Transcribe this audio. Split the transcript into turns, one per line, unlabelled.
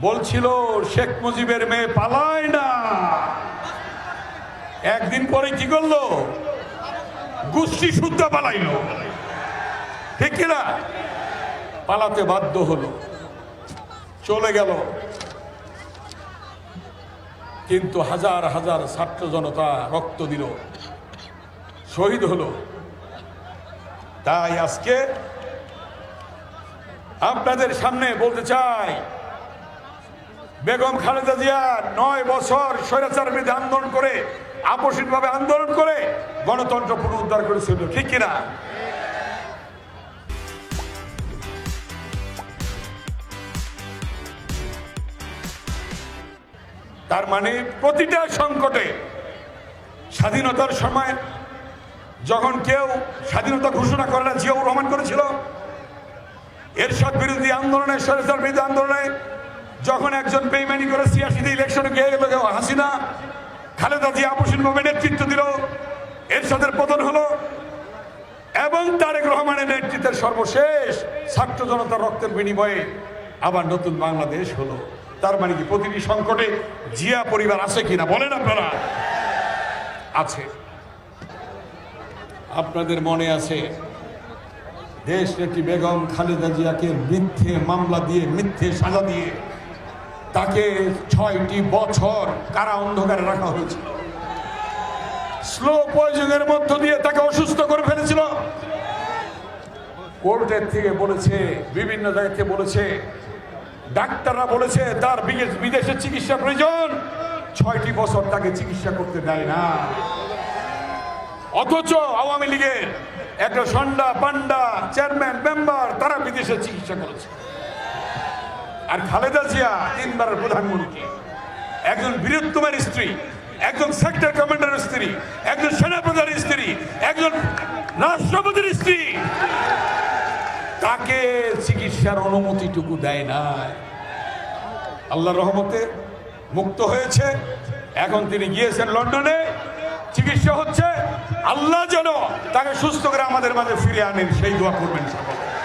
বলছিল, শেখ মুজিবের মেয়ে পালায় না। একদিন পরে কি করল? গোষ্ঠী শুদ্ধ পালাইলো। ঠিক কিনা পালাতে বাধ্য হলো। চলে গেল। কিন্তু হাজার হাজার ছাত্র জনতা রক্ত দিল। শহীদ হলো। তাই আজকে আপনাদের সামনে বলতে চাই বেগম খালেদা জিয়া নয় বছর স্বৈরাচার বিরুদ্ধে আন্দোলন করে আপসিকভাবে আন্দোলন করে গণতন্ত্র পুনরুদ্ধার করেছিল, ঠিক কিনা? তার মানে প্রতিটা সংকটে স্বাধীনতার সময় যখন কেউ স্বাধীনতা ঘোষণা করে না, জিয়াউর রহমান করেছিল, এরশাদ বিরোধী আন্দোলনে, স্বৈরাচার বিরোধী আন্দোলনে যখন একজন বেইমানি করে ছিয়াশিতে ইলেকশনে গিয়ে গেল হাসিনা, খালেদা জিয়া আপসীনভাবে নেতৃত্ব দিল, এরশাদের পতন হলো, এবং তারেক রহমানের নেতৃত্বের সর্বশেষ ছাত্র জনতার রক্তের বিনিময়ে আবার নতুন বাংলাদেশ হলো। তার মানে কি, প্রতিটি সংকটে জিয়া পরিবার আছে কিনা বলেন আপনারা? আছে। আপনাদের মনে আছে, দেশ নেত্রী বেগম খালেদা জিয়াকে মিথ্যে মামলা দিয়ে, মিথ্যে সাজা দিয়ে তাকে ছয়টি বছর কারা অন্ধকারে রাখা হয়েছিল স্লো পয়জনের মধ্য দিয়ে তাকে অসুস্থ করে ফেলেছিল। কোর্টের থেকে বলেছে, বিভিন্ন জায়গা থেকে বলেছে, ডাক্তাররা বলেছে, তার বিদেশ- চিকিৎসা প্রয়োজন। ছয়টি বছর তাকে চিকিৎসা করতে দেয় না। অথচ আওয়ামী লীগের একটা সন্ডা, পান্ডা, চেয়ারম্যান, মেম্বার, তারা বিদেশে চিকিৎসা করেছে। আর খালেদা জিয়া তিনবারের প্রধানমন্ত্রী। একজন বীরত্তমের স্ত্রী, একজন সেক্টর কমান্ডারের স্ত্রী, একজন সেনাপ্রধানের স্ত্রী, একজন রাষ্ট্রপতির স্ত্রী। তাকে চিকিৎসার অনুমতিটুকু দেয় না আল্লাহ রহমতে মুক্ত হয়েছে। এখন তিনি গিয়েছেন লন্ডনে। চিকিৎসা হচ্ছে। আল্লাহ যেন তাকে সুস্থ করে আমাদের মাঝে ফিরে আনেন, সেই দোয়া করবেন সকলে।